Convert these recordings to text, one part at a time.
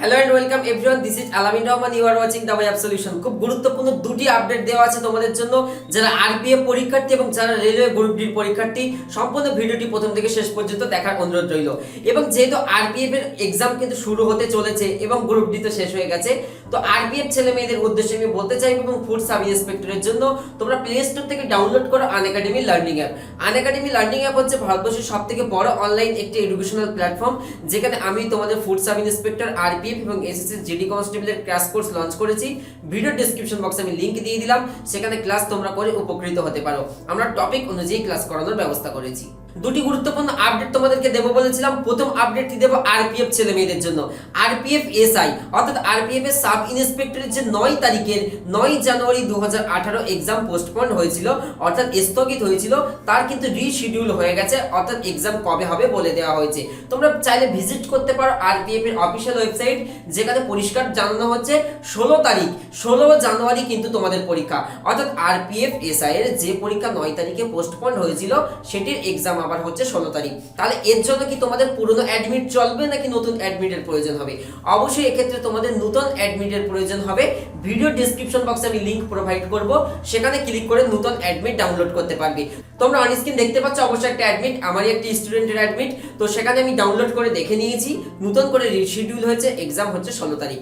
Hello and welcome everyone this is Alamin Rahman you are watching the web solution খুব গুরুত্বপূর্ণ দুটি update দেওয়া আছে তোমাদের জন্য। যারা আরপিএফ পরীক্ষার্থী এবং যারা রেলওয়ে গ্রুপ ডির পরীক্ষার্থী, সম্পূর্ণ ভিডিওটি প্রথম থেকে শেষ পর্যন্ত দেখার অনুরোধ রইল। এবং যেহেতু আরপিএফ এর এক্সাম কিন্তু শুরু হতে চলেছে এবং গ্রুপ ডি তো শেষ হয়ে গেছে, তো আরপিএফ ছেলে মেয়েদের উদ্দেশ্যে আমি বলতে চাই এবং ফুড সাব ইন্সপেক্টরের জন্য, তোমরা প্লে স্টোর থেকে ডাউনলোড করো Aan academy learning app Aan academy learning app হচ্ছে ভারতবর্ষের সব থেকে বড় অনলাইন একটি এডুকেশনাল প্ল্যাটফর্ম যেখানে আমি তোমাদের ফুড সাব ইন্সপেক্টর আরপিএফ এবং এসএসসি জিডি কনস্টেবলের ক্লাস কোর্স লঞ্চ করেছি। ভিডিও ডেসক্রিপশন বক্সে আমি লিংক দিয়ে দিলাম। সেখানে ক্লাস তোমরা করে উপকৃত হতে পারো। আমরা টপিক অনুযায়ী ক্লাস করানোর ব্যবস্থা করেছি। দুটি গুরুত্বপূর্ণ আপডেট তোমাদেরকে দেবো বলেছিলাম। প্রথম আপডেটটি দেবো আরপিএফ ছেলে মেয়েদের জন্য। আরপিএফ এসআই অর্থাৎ আরপিএফ এর সাব ইন্সপেক্টরের যে নয় তারিখের নয় জানুয়ারি দু হাজার আঠারো এক্সাম পোস্টপন্ড হয়েছিল, অর্থাৎ স্থগিত হয়েছিল, তার কিন্তু রিশিডিউল হয়ে গেছে, অর্থাৎ এক্সাম কবে হবে বলে দেওয়া হয়েছে। তোমরা চাইলে ভিজিট করতে পারো আরপিএফ এর অফিসিয়াল ওয়েবসাইট যেখানে পরিষ্কার জানানো হচ্ছে ষোলো তারিখ, ষোলো জানুয়ারি কিন্তু তোমাদের পরীক্ষা। অর্থাৎ আরপিএফ এসআই এর যে পরীক্ষা নয় তারিখে পোস্টপন্ড হয়েছিল, সেটির এক্সাম আবার হচ্ছে ষোলো তারিখ। তাহলে এর জন্য কি তোমাদের পুরনো অ্যাডমিট চলবে নাকি নতুন অ্যাডমিটের প্রয়োজন হবে? অবশ্যই এক্ষেত্রে তোমাদের নতুন অ্যাডমিটের প্রয়োজন হবে। ভিডিও ডিসক্রিপশন বক্সে আমি লিংক প্রোভাইড করব। সেখানে ক্লিক করে নতুন অ্যাডমিট ডাউনলোড করতে পারবে। তোমরা অন স্ক্রিন দেখতে পাচ্ছ অবশ্যই একটা অ্যাডমিট আমারই একটি স্টুডেন্টের অ্যাডমিট তো সেখানে আমি ডাউনলোড করে দেখে নিয়েছি। নতুন করে রিশিডিউল হয়েছে এক্সাম হচ্ছে ষোলো তারিখ।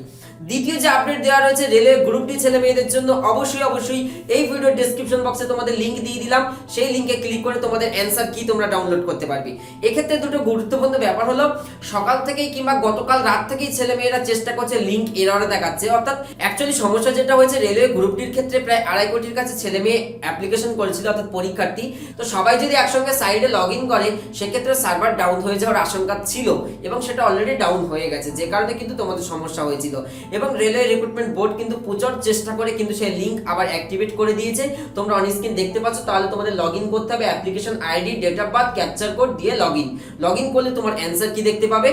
দ্বিতীয় যে আপডেট দেওয়া রয়েছে রেলওয়ে গ্রুপ ডি ছেলে মেয়েদের জন্য, অবশ্যই অবশ্যই এই ভিডিও ডেসক্রিপশন বক্সে তোমাদের লিঙ্ক দিয়ে দিলাম। সেই লিঙ্কে ক্লিক করে তোমাদের অ্যান্সার কি তোমরা ডাউনলোড করতে পারবে। এক্ষেত্রে দুটো গুরুত্বপূর্ণ ব্যাপার হলো, সকাল থেকেই কিংবা গতকাল রাত থেকেই ছেলে মেয়েরা চেষ্টা করছে লিংক এররে দেখাচ্ছে। অর্থাৎ অ্যাকচুয়ালি সমস্যা যেটা হয়েছে রেলওয়ে গ্রুপ ডির ক্ষেত্রে প্রায় আড়াই কোটির কাছে ছেলে মেয়ে অ্যাপ্লিকেশন করেছিল, অর্থাৎ পরীক্ষার্থী। তো সবাই যদি একসঙ্গে সাইডে লগ ইন করে, সেক্ষেত্রে সার্ভার ডাউন হয়ে যাওয়ার আশঙ্কা ছিল এবং সেটা অলরেডি ডাউন হয়ে গেছে। যে কারণে কিন্তু তোমাদের সমস্যা হয়েছিল। এবং রেলওয়ে রিক্রুটমেন্ট বোর্ড কিন্তু প্রচুর চেষ্টা করে কিন্তু সেই লিঙ্ক আবার অ্যাক্টিভেট করে দিয়েছে। তোমরা অন স্ক্রিন দেখতে পাচ্ছ, তাহলে তোমাদের লগ ইন করতে হবে application ID date of captcha code দিয়ে লগ ইন লগ ইন করলে তোমার অ্যান্সার কি দেখতে পাবে?